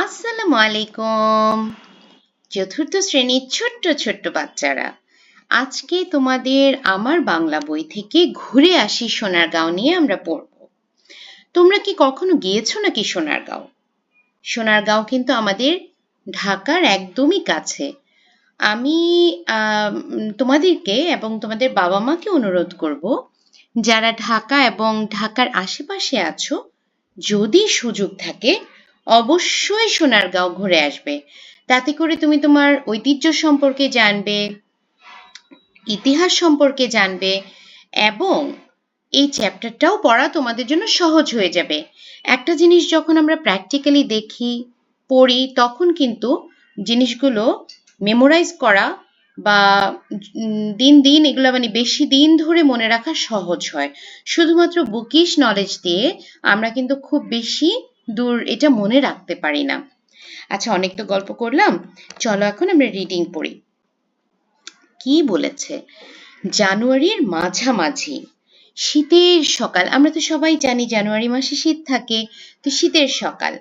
আসসালামু আলাইকুম। চতুর্থ শ্রেণির ছোট্ট ছোট্ট বাচ্চারা, আজকে তোমাদের আমার বাংলা বই থেকে ঘুরে আসি সোনারগাঁও নিয়ে আমরা পড়ব। তোমরা কি কখনো গিয়েছো নাকি সোনারগাঁও সোনারগাঁও কিন্তু আমাদের ঢাকার একদমই কাছে। আমি তোমাদেরকে এবং তোমাদের বাবা মাকে অনুরোধ করব, যারা ঢাকা এবং ঢাকার আশেপাশে আছো, যদি সুযোগ থাকে অবশ্যই সোনারগাঁও ঘুরে আসবে। তাতে করে তুমি তোমার ঐতিহ্য সম্পর্কে জানবে, ইতিহাস সম্পর্কে জানবে এবং এই চ্যাপ্টারটাও পড়া তোমাদের জন্য সহজ হয়ে যাবে। একটা জিনিস যখন আমরা প্র্যাকটিক্যালি দেখি, পড়ি, তখন কিন্তু জিনিসগুলো মেমোরাইজ করা বা দিন দিন এগুলো মানে বেশি দিন ধরে মনে রাখা সহজ হয়। শুধুমাত্র বুকিশ নলেজ দিয়ে আমরা কিন্তু খুব বেশি দূর এটা মনে রাখতে পারি না। আচ্ছা অনেক তো গল্প করলাম। চলো এখন আমরা রিডিং পড়ি। কি বলেছে? জানুয়ারির মাঝামাঝি। শীতের সকাল। আমরা তো সবাই জানি জানুয়ারি মাসে শীত থাকে। তো শীতের সকাল।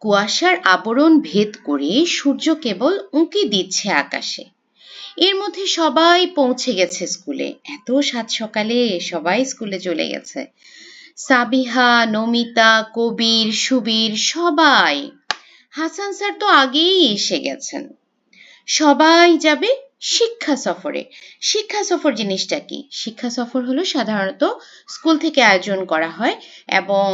কুয়াশার আবরণ ভেদ করে সূর্য কেবল উঁকি দিচ্ছে আকাশে। এর মধ্যে সবাই পৌঁছে গেছে স্কুলে। এত সাত সকালে সবাই স্কুলে চলে গেছে। সাবিহা, নমিতা, কবির, সুবীর, সবাই। হাসান স্যার তো আগেই এসে গেছেন। সবাই যাবে শিক্ষা সফরে। শিক্ষা সফর জিনিসটা কি? শিক্ষা সফর হলো সাধারণত স্কুল থেকে আয়োজন করা হয় এবং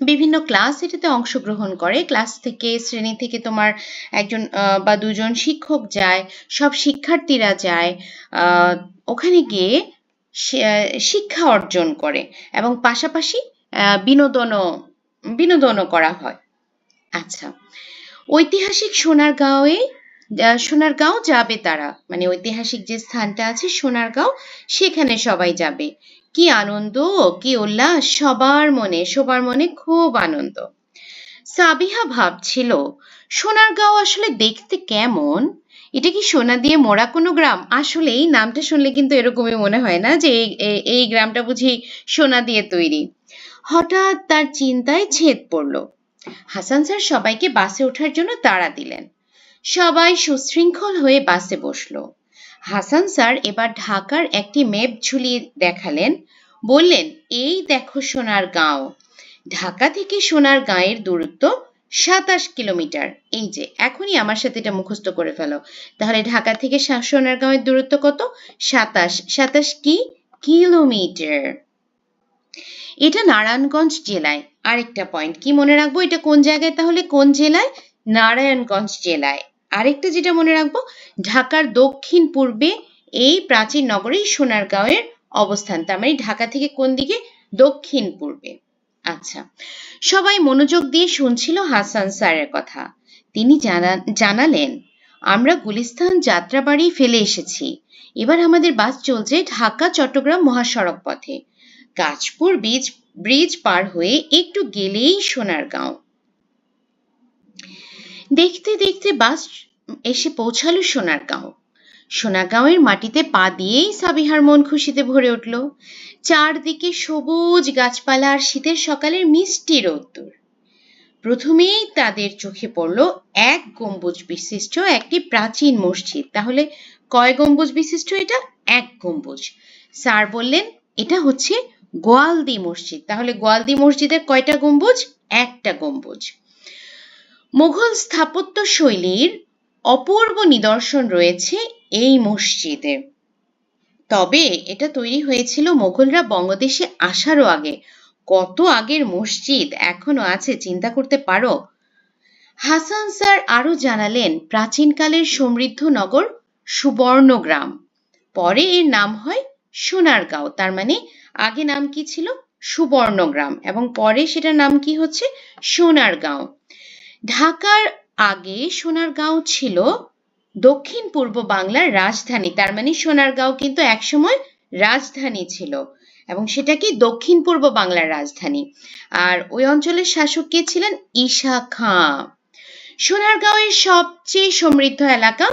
বিভিন্ন ক্লাস এটাতে অংশগ্রহণ করে। ক্লাস থেকে, শ্রেণি থেকে তোমার একজন বা দুজন শিক্ষক যায়, সব শিক্ষার্থীরা যায়। ওখানে গিয়ে শিক্ষা অর্জন করে এবং পাশাপাশি বিনোদনও বিনোদনও করা হয়। আচ্ছা ঐতিহাসিক সোনারগাঁওয়ে সোনারগাঁও যাবে তারা। মানে ঐতিহাসিক যে স্থানটা আছে সোনারগাঁও, সেখানে সবাই যাবে। কি আনন্দ, কি উল্লাস, সবার মনে সবার মনে খুব আনন্দ। সাবিহা ভাবছিল, সোনারগাঁও আসলে দেখতে কেমন? এটা কি সোনা দিয়ে মোড়া কোনো গ্রাম? আসলে এই নামটা শুনলে কিন্তু এরকমই মনে হয় না যে এই গ্রামটা বুঝি সোনা দিয়ে তৈরি। হঠাৎ তার চিন্তায় ছেদ পড়ল। হাসান স্যার সবাইকে বাসে ওঠার জন্য তাড়া দিলেন। সবাই সুশৃঙ্খল হয়ে বাসে বসল। হাসান স্যার এবার ঢাকার একটি ম্যাপ ঝুলিয়ে দেখালেন। বললেন, এই দেখো সোনার গাঁও। ঢাকা থেকে সোনার গাঁয়ের দূরত্ব সাতাশ কিলোমিটার। এই যে, এখনই আমার সাথে এটা মুখস্থ করে ফেলো। তাহলে ঢাকা থেকে সা- সোনারগাঁয়ের দূরত্ব কত? সাতাশ। সাতাশ কি? কিলোমিটার। এটা নারায়ণগঞ্জ জেলায়। আরেকটা পয়েন্ট কি মনে রাখব? এটা কোন জায়গায়? তাহলে কোন জেলায়? নারায়ণগঞ্জ জেলায়। আরেকটা যেটা মনে রাখব, ঢাকার দক্ষিণ পূর্বে এই প্রাচীন নগরী সোনারগাঁওয়ের অবস্থান। তার মানে ঢাকা থেকে কোন দিকে? দক্ষিণ পূর্বে। আচ্ছা সবাই মনোযোগ দিয়ে শুনছিল হাসান স্যারের কথা। তিনি জানা- জানালেন, আমরা গুলিস্তান যাত্রাবাড়ি ফেলে এসেছি। এবার আমাদের বাস চলছে ঢাকা, চট্টগ্রাম মহাসড়ক পথে। গাজপুর ব্রিজ ব্রিজ পার হয়ে একটু গেলেই সোনারগাঁও দেখতে দেখতে বাস এসে পৌঁছালো সোনারগাঁও সোনারগাঁওয়ের মাটিতে পা দিয়েই সাবিহার মন খুশিতে ভরে উঠল। চারদিকে সবুজ গাছপালা আর শীতের সকালের মিষ্টি রোদ্দুর। প্রথমেই তাদের চোখে পড়ল এক গম্বুজ বিশিষ্ট একটি প্রাচীন মসজিদ। তাহলে কয় গম্বুজ বিশিষ্ট এটা? এক গম্বুজ। স্যার বললেন, এটা হচ্ছে গোয়ালদি মসজিদ। তাহলে গোয়ালদি মসজিদের কয়টা গম্বুজ? একটা গম্বুজ। মুঘল স্থাপত্য শৈলীর অপূর্ব নিদর্শন রয়েছে এই মসজিদে। তবে এটা তৈরি হয়েছিল মোগলরা বঙ্গদেশে আসারও আগে। কত আগের মসজিদ এখনও আছে চিন্তা করতে পারো? হাসান স্যার আরও জানালেন, প্রাচীনকালের সমৃদ্ধ নগর সুবর্ণগ্রাম। পরে এর নাম হয় সোনারগাঁও। তার মানে আগে নাম কি ছিল? সুবর্ণগ্রাম। এবং পরে সেটার নাম কি হচ্ছে? সোনারগাঁও। ঢাকার আগে সোনারগাঁও ছিল দক্ষিণ পূর্ব বাংলার রাজধানী। তার মানে সোনারগাঁও কিন্তু একসময় রাজধানী ছিল এবং সেটা কি দক্ষিণ পূর্ব বাংলার রাজধানী। আর ওই অঞ্চলের শাসক কে ছিলেন? ঈশা খাঁ। সোনারগাঁওয়ের সবচেয়ে সমৃদ্ধ এলাকা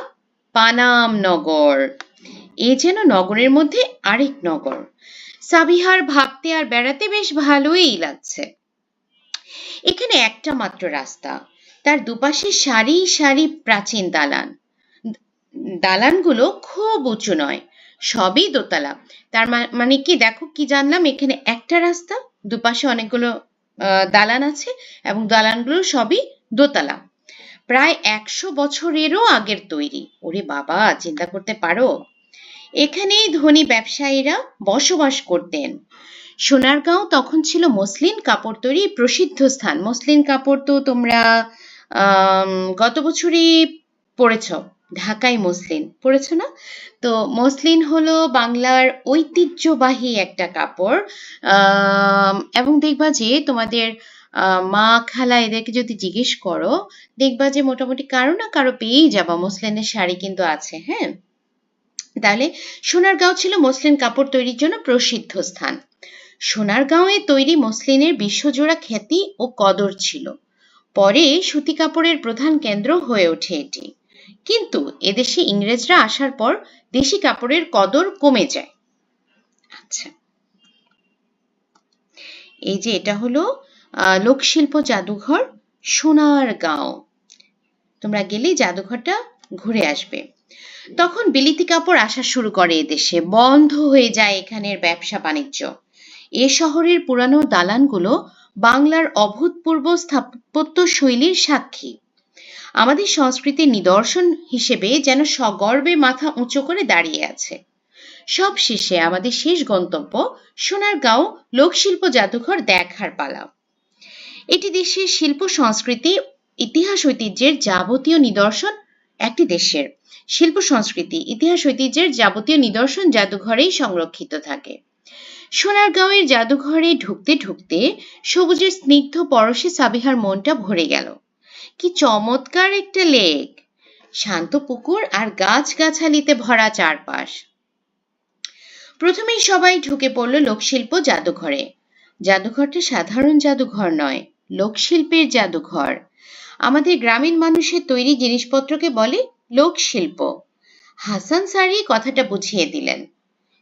পানাম নগর। এ যেন নগরের মধ্যে আরেক নগর। সাবিহার, ভাবতে আর বেড়াতে বেশ ভালোই লাগছে। এখানে একটা মাত্র রাস্তা। তার দুপাশে সারি সারি প্রাচীন দালান। দালানগুলো খুব উঁচু নয়, সবই দোতলা। তার মানে কি দেখো কি জানলাম, এখানে একটা রাস্তা, দুপাশে অনেকগুলো দালান আছে এবং দালানগুলো সবই দোতলা। প্রায় একশো বছরেরও আগের তৈরি। ওরে বাবা, চিন্তা করতে পারো? এখানেই ধনী ব্যবসায়ীরা বসবাস করতেন। সোনারগাঁও তখন ছিল মসলিন কাপড় তৈরি প্রসিদ্ধ স্থান। মসলিন কাপড় তো তোমরা গত বছরই পড়েছ ঢাকাই মসলিন, পড়েছ না? তো মসলিন হলো বাংলার ঐতিহ্যবাহী একটা কাপড় এবং দেখবা যে তোমাদের মা খালা এদেরকে যদি জিজ্ঞেস করো, দেখবা যে মোটামুটি কারও না কারও পেয়েই যাবা, মসলিনের শাড়ি কিন্তু আছে হ্যাঁ? তাহলে সোনারগাঁও ছিল মসলিন কাপড় তৈরির জন্য প্রসিদ্ধ স্থান। সোনারগাঁওয়ে তৈরি মসলিনের বিশ্বজোড়া খ্যাতি ও কদর ছিল। পরে সুতি কাপড়ের প্রধান কেন্দ্র হয়ে ওঠে এটি। কিন্তু এদেশে ইংরেজরা আসার পর দেশি কাপড়ের কদর কমে যায়। আচ্ছা। এই যে এটা হলো লোকশিল্প জাদুঘর সোনার গাঁও। তোমরা গেলেই জাদুঘরটা ঘুরে আসবে। তখন বিলিতি কাপড় আসা শুরু করে এদেশে। বন্ধ হয়ে যায় এখানের ব্যবসা বাণিজ্য এ শহরের পুরানো দালানগুলো বাংলার অভূতপূর্ব স্থাপত্য শৈলীর সাক্ষী। আমাদের সংস্কৃতির নিদর্শন হিসেবে যেন সগর্বে মাথা উঁচু করে দাঁড়িয়ে আছে। সব শেষে আমাদের শেষ গন্তব্য সোনারগাঁও লোকশিল্প জাদুঘর দেখার পালা। এটি দেশের শিল্প, সংস্কৃতি, ইতিহাস ঐতিহ্যের যাবতীয় নিদর্শন একটি দেশের। শিল্প, সংস্কৃতি, ইতিহাস ঐতিহ্যের যাবতীয় নিদর্শন জাদুঘরেই সংরক্ষিত থাকে। সোনারগাঁওয়ের জাদুঘরে ঢুকতে ঢুকতে সবুজের স্নিগ্ধ পরশে সাবিহার মনটা ভরে গেল। কি চমৎকার একটা লেক! শান্ত পুকুর আর গাছ গাছালিতে ভরা চারপাশ। প্রথমেই সবাই ঢুকে পড়ল লোকশিল্প জাদুঘরে। জাদুঘরটা সাধারণ জাদুঘর নয়, লোকশিল্পের জাদুঘর। আমাদের গ্রামীণ মানুষের তৈরি জিনিসপত্রকে বলে লোকশিল্প। হাসান সারি কথাটা বুঝিয়ে দিলেন।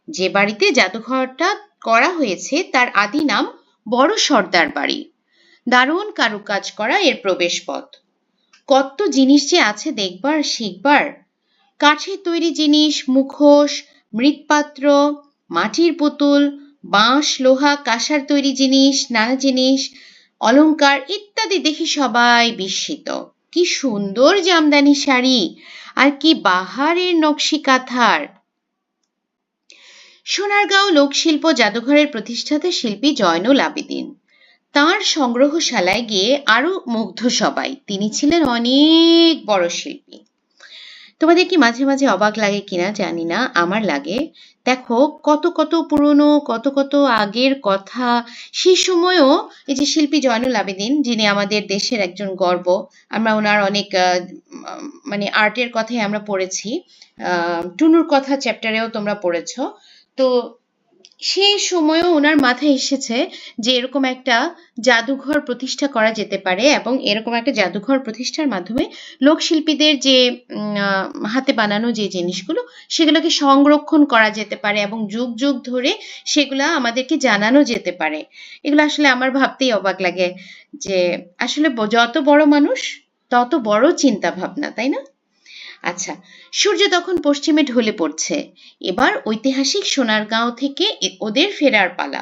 যে বাড়িতে জাদুঘরটা করা হয়েছে, তার আদি নাম বড় সর্দার বাড়ি। দারুণ কারুকাজ করা এর প্রবেশ পথ কত জিনিস যে আছে দেখবার, শিখবার। কাঠের তৈরি জিনিস, মুখোশ, মৃৎপাত্র, মাটির পুতুল, বাঁশ, লোহা, কাঁসার তৈরি জিনিস নানা জিনিস, অলংকার ইত্যাদি দেখে সবাই বিস্মিত। কি সুন্দর জামদানি শাড়ি, আর কি বাহারের নকশি কাঁথার। সোনারগাঁও লোকশিল্প জাদুঘরের প্রতিষ্ঠাতা শিল্পী জয়নুল আবেদিন। তাঁর সংগ্রহশালায় গিয়ে আরও মুগ্ধ সবাই। তিনি ছিলেন অনেক বড় শিল্পী। তোমাদের কি মাঝে মাঝে অবাক লাগে কিনা জানি না, আমার লাগে। দেখো, কত কত পুরনো, কত কত আগের কথা। সেই সময়ও এই যে শিল্পী জয়নুল আবেদিন, যিনি আমাদের দেশের একজন গর্ব, আমরা ওনার অনেক মানে আর্টের কথাই আমরা পড়েছি। টুনুর কথা চ্যাপ্টারেও তোমরা পড়েছ। তো সেই সময়ও ওনার মাথায় এসেছে যে এরকম একটা জাদুঘর প্রতিষ্ঠা করা যেতে পারে এবং এরকম একটা জাদুঘর প্রতিষ্ঠার মাধ্যমে লোকশিল্পীদের যে হাতে বানানো যে জিনিসগুলো, সেগুলোকে সংরক্ষণ করা যেতে পারে এবং যুগ যুগ ধরে সেগুলা আমাদেরকে জানানো যেতে পারে। এগুলো আসলে আমার ভাবতেই অবাক লাগে যে আসলে যত বড় মানুষ, তত বড় চিন্তা ভাবনা তাই না? আচ্ছা সূর্য তখন পশ্চিমে ঢলে পড়ছে। এবার ঐতিহাসিক সোনারগাঁও থেকে ওদের ফেরার পালা।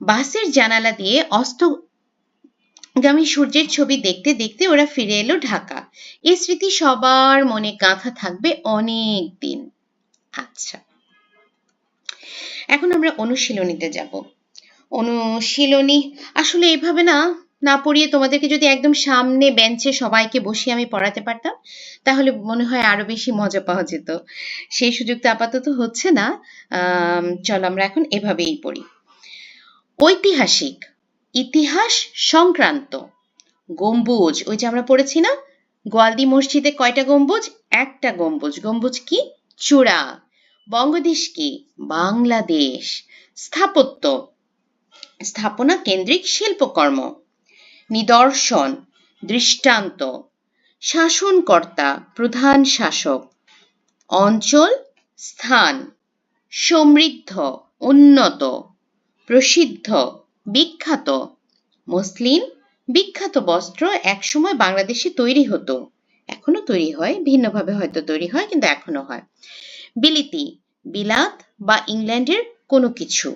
বাসের জানালা দিয়ে অস্তগামী সূর্যের ছবি দেখতে দেখতে ওরা ফিরে এলো ঢাকা। এই স্মৃতি সবার মনে গাঁথা থাকবে অনেক দিন। আচ্ছা এখন আমরা অনুশীলনীতে যাব। অনুশীলনী আসলে এভাবে না না পড়িয়ে তোমাদেরকে যদি একদম সামনে বেঞ্চে সবাইকে বসিয়ে আমি পড়াতে পারতাম, তাহলে মনে হয় আরও বেশি মজা পাওয়া যেত। সেই সুযোগ তো আপাতত হচ্ছে না। চলো আমরা এখন এভাবেই পড়ি। ঐতিহাসিক, ইতিহাস সংক্রান্ত, গম্বুজ, ওই যে আমরা পড়েছি না? গোয়ালদি মসজিদে কয়টা গম্বুজ? একটা গম্বুজ। গম্বুজ কি? চূড়া। বঙ্গদেশ কি? বাংলাদেশ। স্থাপত্য। স্থাপনা কেন্দ্রিক শিল্পকর্ম। নিদর্শন, দৃষ্টান্ত, শাসনকর্তা, প্রধান শাসক, অঞ্চল, স্থান, সমৃদ্ধ, উন্নত, প্রসিদ্ধ, বিখ্যাত মসলিন বিখ্যাত বস্ত্র একসময় বাংলাদেশে তৈরি হতো। এখনও তৈরি হয়, ভিন্নভাবে হয়তো তৈরি হয়, কিন্তু এখনও হয়। বিলিতি, বিলাত বা ইংল্যান্ডের কোনো কিছু।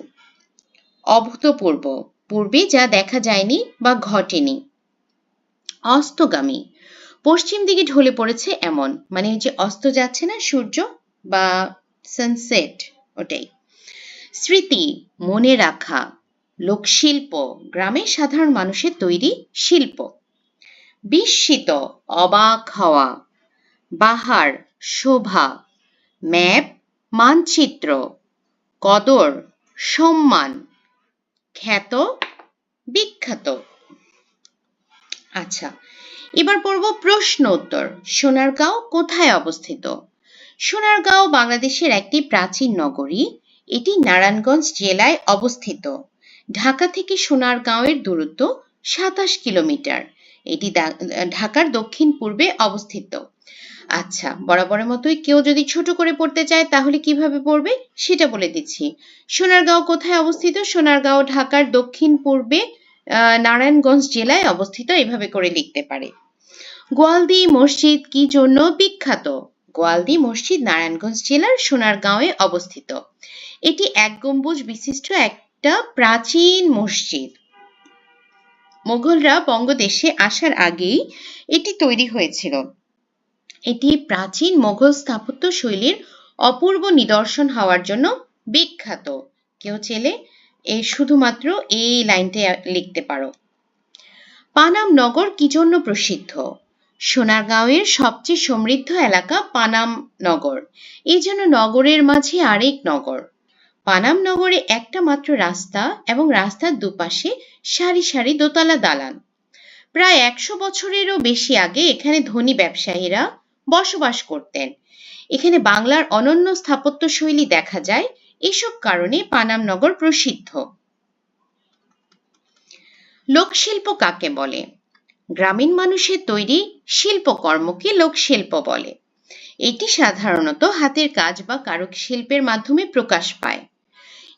অভূতপূর্ব পূর্বে যা দেখা যায়নি বা ঘটেনি। অস্তগামী। পশ্চিম দিকে ঢলে পড়েছে এমন মানে যে অস্ত যাচ্ছে না সূর্য বা সানসেট ওটাই। স্মৃতি, মনে রাখা, লোকশিল্প, গ্রামের সাধারণ মানুষের তৈরি শিল্প। বিস্মিত, অবাক হওয়া, বাহার, শোভা, ম্যাপ, মানচিত্র, কদর, সম্মান খ্যাত, বিখ্যাত। আচ্ছা এবার পড়ব প্রশ্ন উত্তর। সোনারগাঁও কোথায় অবস্থিত? সোনারগাঁও বাংলাদেশের একটি প্রাচীন নগরী। এটি নারায়ণগঞ্জ জেলায় অবস্থিত। ঢাকা থেকে সোনারগাঁওয়ের দূরত্ব সাতাশ কিলোমিটার। এটি ঢাকার দক্ষিণ পূর্বে অবস্থিত। আচ্ছা বরাবরের মতোই কেউ যদি ছোট করে পড়তে চায় তাহলে কীভাবে পড়বে? সেটা বলে দিচ্ছি। সোনারগাঁও কোথায় অবস্থিত? সোনারগাঁও, ঢাকার দক্ষিণ পূর্বে নারায়ণগঞ্জ জেলায় অবস্থিত। এভাবে করে লিখতে পারে। গোয়ালদি মসজিদ কি জন্য বিখ্যাত? গোয়ালদি মসজিদ নারায়ণগঞ্জ জেলার সোনারগাঁওয়ে অবস্থিত। এটি এক গম্বুজ বিশিষ্ট একটা প্রাচীন মসজিদ। মোগলরা বঙ্গদেশে আসার আগেই এটি তৈরি হয়েছিল। এটি প্রাচীন মোগল স্থাপত্য শৈলীর অপূর্ব নিদর্শন হওয়ার জন্য বিখ্যাত। কেউ চেলে এই শুধুমাত্র এই লাইনটা লিখতে পারো। পানাম নগর কি জন্য প্রসিদ্ধ? সোনারগাঁওয়ের সবচেয়ে সমৃদ্ধ এলাকা পানাম নগর। এই জন্য নগরের মাঝে আরেক নগর। পানাম নগরে একটা মাত্র রাস্তা এবং রাস্তার দুপাশে সারি সারি দোতলা দালান। প্রায় একশো বছরেরও বেশি আগে এখানে ধনী ব্যবসায়ীরা বসবাস করতেন। এখানে বাংলার অনন্য স্থাপত্য শৈলী দেখা যায়। এসব কারণে পানাম নগর প্রসিদ্ধ। লোকশিল্প কাকে বলে? গ্রামীণ মানুষের তৈরি শিল্পকর্মকে লোকশিল্প বলে। এটি সাধারণত হাতের কাজ বা কারক শিল্পের মাধ্যমে প্রকাশ পায়।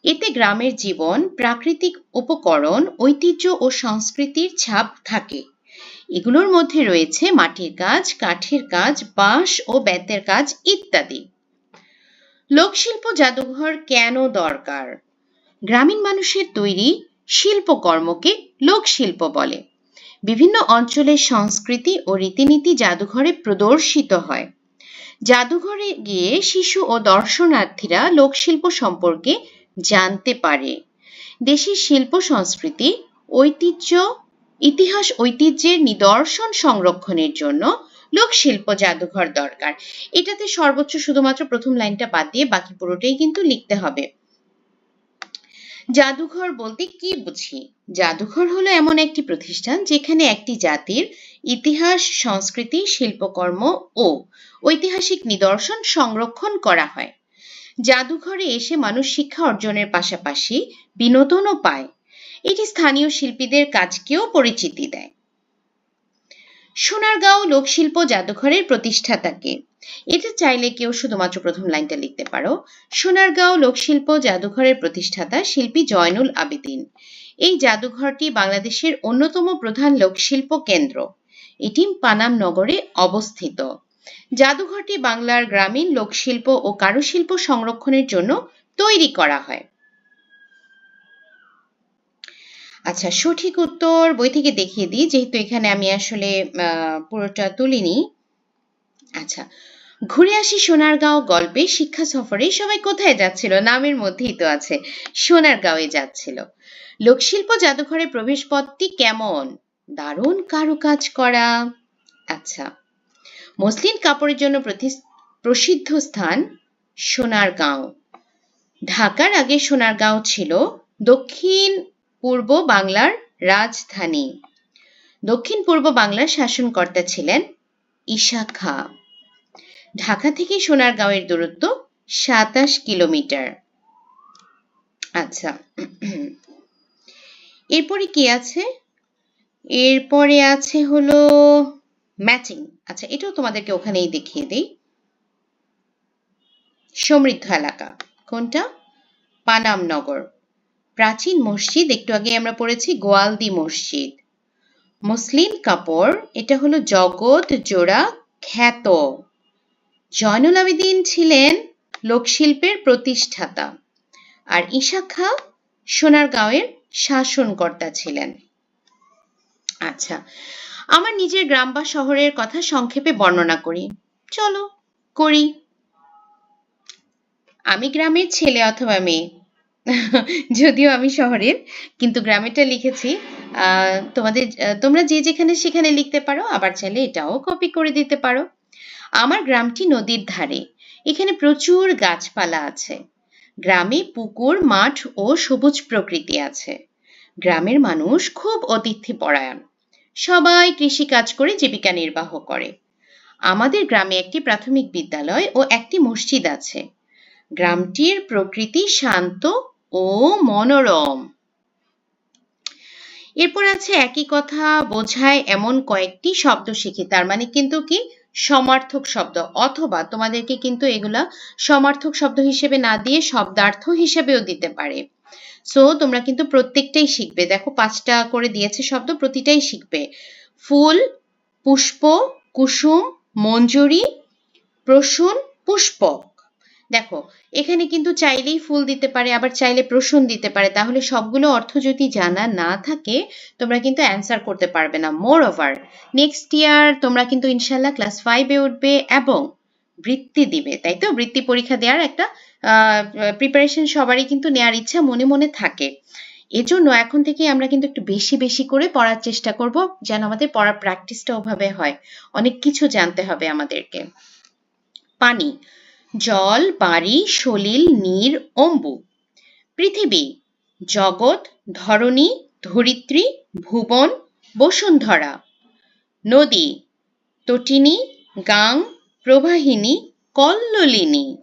এতে গ্রামের জীবন, প্রাকৃতিক উপকরণ, ঐতিহ্য ও সংস্কৃতির ছাপ থাকে। এগুলোর মধ্যে রয়েছে মাটির কাজ, কাঠের কাজ, বাঁশ ও বেতের কাজ ইত্যাদি। লোকশিল্প জাদুঘর কেন দরকার? গ্রামীণ মানুষের তৈরি শিল্পকর্মকে লোকশিল্প বলে। বিভিন্ন অঞ্চলের সংস্কৃতি ও রীতিনীতি জাদুঘরে প্রদর্শিত হয়। জাদুঘরে গিয়ে শিশু ও দর্শনার্থীরা লোকশিল্প সম্পর্কে জানতে পারে। দেশের শিল্প সংস্কৃতি, ঐতিহ্য ইতিহাস, ঐতিহ্যের নিদর্শন সংরক্ষণের জন্য লোকশিল্প জাদুঘর দরকার। এটাতে সর্বোচ্চ শুধুমাত্র প্রথম লাইনটা বাদ দিয়ে বাকি পুরোটাই কিন্তু লিখতে হবে। জাদুঘর বলতে কি বুঝি? জাদুঘর হলো এমন একটি প্রতিষ্ঠান যেখানে একটি জাতির ইতিহাস, সংস্কৃতি, শিল্পকর্ম ও ঐতিহাসিক নিদর্শন সংরক্ষণ করা হয়। জাদুঘরে এসে মানুষ শিক্ষা অর্জনের পাশাপাশি বিনোদনও পায়। এটি স্থানীয় শিল্পীদের কাজকেও পরিচিতি দেয়। সোনারগাঁও লোকশিল্প জাদুঘরের প্রতিষ্ঠাতাকে। এটা চাইলে কেউ শুধুমাত্র প্রথম লাইনটা লিখতে পারো। সোনারগাঁও লোকশিল্প জাদুঘরের প্রতিষ্ঠাতা শিল্পী জয়নুল আবেদিন। এই জাদুঘরটি বাংলাদেশের অন্যতম প্রধান লোকশিল্প কেন্দ্র। এটি পানাম নগরে অবস্থিত। জাদুঘরটি বাংলার গ্রামীণ লোকশিল্প ও কারুশিল্প সংরক্ষণের জন্য তৈরি করা হয়। আচ্ছা সঠিক উত্তর বই থেকে দেখিয়ে দিই, যেহেতু এখানে আমি আসলে পুরোটা তুলিনি। আচ্ছা ঘুরে আসি সোনারগাঁও গল্পে, শিক্ষা সফরে, সবাই কোথায় যাচ্ছিল? নামের মধ্যেই তো আছে, সোনারগাঁওয়ে যাচ্ছিল। লোকশিল্প জাদুঘরের প্রবেশ পথটি কেমন? দারুণ কারুকাজ করা। আচ্ছা মসলিন কাপড়ের জন্য প্রসিদ্ধ স্থান সোনারগাঁও। ঢাকার আগে সোনারগাঁও ছিল দক্ষিণ পূর্ব বাংলার রাজধানী। দক্ষিণ পূর্ব বাংলার শাসনকর্তা ছিলেন ঈশা খাঁ। ঢাকা থেকে সোনারগাঁওয়ের দূরত্ব সাতাশ কিলোমিটার। আচ্ছা এরপরে কি আছে? এরপরে আছে হলো ম্যাচিং। আচ্ছা এটাও তোমাদেরকে ওখানেই দেখিয়ে দিই। সমৃদ্ধ এলাকা। কোনটা? পানামনগর। প্রাচীন মসজিদ, একটু আগে আমরা পড়েছি গোয়ালদি মসজিদ। মসলিন কাপড়, এটা হলো জগৎ জোড়া খ্যাত। জয়নুল আবেদিন ছিলেন লোকশিল্পের প্রতিষ্ঠাতা আর ঈশা খাঁ সোনারগাঁওয়ের শাসনকর্তা ছিলেন। আচ্ছা আমার নিজের গ্রাম বা শহরের কথা সংক্ষেপে বর্ণনা করি। চলো, করি। আমি গ্রামের ছেলে অথবা মেয়ে। যদিও আমি শহরের, কিন্তু গ্রামেরটা লিখেছি। তোমাদের তোমরা যে যেখানে সেখানে লিখতে পারো, আবার চাইলে এটাও কপি করে দিতে পারো। আমার গ্রামটি নদীর ধারে। এখানে প্রচুর গাছপালা আছে। গ্রামে পুকুর, মাঠ ও সবুজ প্রকৃতি আছে। গ্রামের মানুষ খুব অতিথি পরায়ণ সবাই কৃষি কাজ করে জীবিকা নির্বাহ করে। আমাদের গ্রামে একটি প্রাথমিক বিদ্যালয় ও একটি মসজিদ আছে। গ্রামটির প্রকৃতি শান্ত ও মনোরম। এরপর আছে একই কথা, বোঝায় এমন কয়েকটি শব্দ শিখি। তার মানে কিন্তু কি? সমার্থক শব্দ। অথবা তোমাদেরকে কিন্তু এগুলা সমার্থক শব্দ হিসেবে না দিয়ে শব্দার্থ হিসেবেও দিতে পারে। সো তোমরা কিন্তু প্রত্যেকটাই শিখবে। দেখো, পাঁচটা করে দিয়েছে শব্দ, প্রতিটাই শিখবে। ফুল, পুষ্প, কুসুম, মঞ্জুরি, প্রসূন পুষ্পক দেখো, এখানে কিন্তু চাইলেই ফুল দিতে পারে, আবার চাইলে প্রসূন দিতে পারে। তাহলে সবগুলো অর্থ যদি জানা না থাকে, তোমরা কিন্তু অ্যান্সার করতে পারবে না। মোর ওভার নেক্সট ইয়ার তোমরা কিন্তু ইনশাল্লাহ ক্লাস ফাইভে উঠবে এবং বৃত্তি দিবে, তাই তো? বৃত্তি পরীক্ষা দেওয়ার একটা প্রিপারেশন সবারই কিন্তু নেওয়ার ইচ্ছা মনে মনে থাকে। এজন্য এখন থেকে আমরা কিন্তু একটু বেশি বেশি করে পড়ার চেষ্টা করব, যেন আমাদের পড়ার প্র্যাকটিসটা ওভাবে হয়। অনেক কিছু জানতে হবে আমাদেরকে। পানি জল বাড়ি সলিল, নীর, অম্বু। পৃথিবী, জগৎ, ধরণী, ধরিত্রী, ভুবন, বসুন্ধরা। নদী, তটিনী, গাং, প্রবাহিনী, কল্লোলিনী।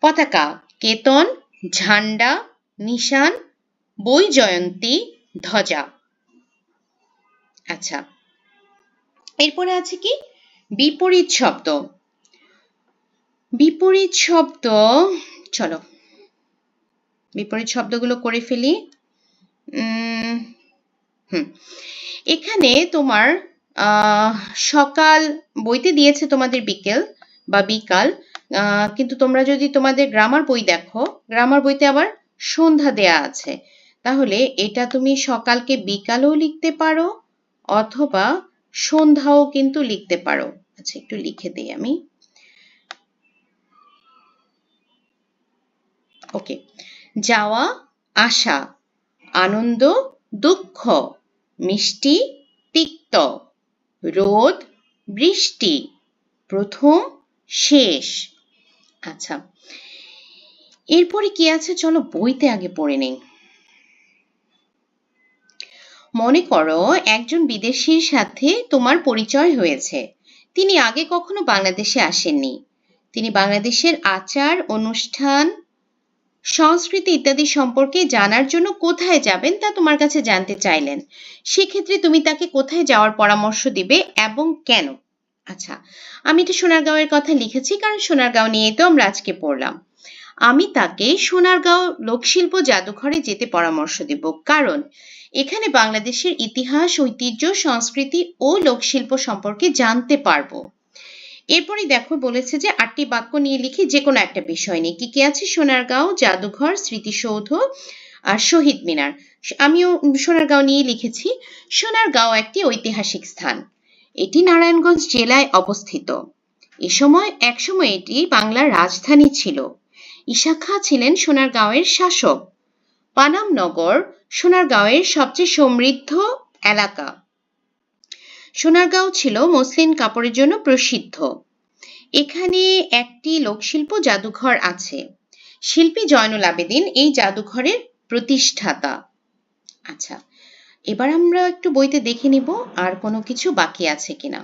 পতাকা, কেতন, ঝান্ডা, নিশান, বৈজয়ন্তী, ধ্বজা। আচ্ছা এরপরে আছে কি? বিপরীত শব্দ। বিপরীত শব্দ, চলো। বিপরীত শব্দগুলো করে ফেলি। হুম। এখানে তোমার সকাল, বইতে দিয়েছে তোমাদের বিকেল বা বিকাল কিন্তু তোমরা যদি তোমাদের গ্রামার বই দেখো, গ্রামার বইতে আবার সন্ধ্যা দেয়া আছে। তাহলে এটা তুমি সকালকে বিকালেও লিখতে পারো, অথবা সন্ধ্যাও কিন্তু লিখতে পারো। আচ্ছা একটু লিখে দিই আমি। ওকে যাওয়া, আসা, আনন্দ, দুঃখ, মিষ্টি, তিক্ত, রোদ, বৃষ্টি, প্রথম, শেষ। আচ্ছা এরপরে কি আছে? চলো বইতে আগে পড়ে নেই। মনে করো একজন বিদেশির সাথে তোমার পরিচয় হয়েছে। তিনি আগে কখনো বাংলাদেশে আসেননি। তিনি বাংলাদেশের আচার, অনুষ্ঠান সংস্কৃতি ইত্যাদি সম্পর্কে জানার জন্য কোথায় যাবেন তা তোমার কাছে জানতে চাইলেন। সেক্ষেত্রে তুমি তাকে কোথায় যাওয়ার পরামর্শ দিবে এবং কেন? আচ্ছা আমি তো সোনারগাঁওয়ের কথা লিখেছি, কারণ সোনারগাঁও নিয়ে তো আমরা আজকে পড়লাম। আমি তাকে সোনারগাঁও লোকশিল্প জাদুঘরে যেতে পরামর্শ দেব, কারণ এখানে বাংলাদেশের ইতিহাস, ঐতিহ্য, সংস্কৃতি ও লোকশিল্প সম্পর্কে জানতে পারব। এরপরে দেখো বলেছে যে আটটি বাক্য নিয়ে লিখি যে কোনো একটা বিষয় নিয়ে। কি কি আছে? সোনারগাঁও, জাদুঘর, স্মৃতিসৌধ আর শহীদ মিনার। আমিও সোনারগাঁও নিয়ে লিখেছি। সোনারগাঁও একটি ঐতিহাসিক স্থান। এটি নারায়ণগঞ্জ জেলায় অবস্থিত। এ সময় একসময় এটি বাংলার রাজধানী ছিল। ইশাখা ছিলেন সোনারগাঁওয়ের শাসক। পানামনগর সোনারগাঁওয়ের সবচেয়ে সমৃদ্ধ এলাকা। সোনারগাঁও ছিল মসলিন কাপড়ের জন্য প্রসিদ্ধ। এখানে একটি লোকশিল্প জাদুঘর আছে। শিল্পী জয়নুল আবেদিন এই জাদুঘরের প্রতিষ্ঠাতা। আচ্ছা এবার আমরা একটু বইতে দেখে নিব আর কোনো কিছু বাকি আছে কিনা।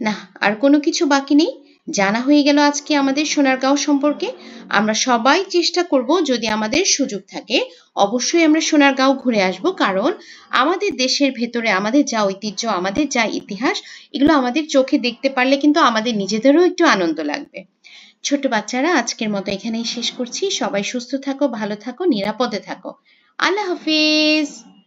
না, আর কোনো কিছু বাকি নেই? জানা হয়ে গেল আজকে আমাদের সোনারগাঁও সম্পর্কে। আমরা সবাই চেষ্টা করব যদি আমাদের সুযোগ থাকে, অবশ্যই আমরা সোনারগাঁও ঘুরে আসব। কারণ আমাদের দেশের ভেতরে আমাদের যা ঐতিহ্য, আমাদের যা ইতিহাস, এগুলো আমাদের চোখে দেখতে পারলে কিন্তু আমাদের নিজেদেরও একটু আনন্দ লাগবে। ছোট বাচ্চারা, আজকের মতো এখানেই শেষ করছি। সবাই সুস্থ থাকো, ভালো থাকো, নিরাপদে থাকো। আল্লাহ হাফিজ!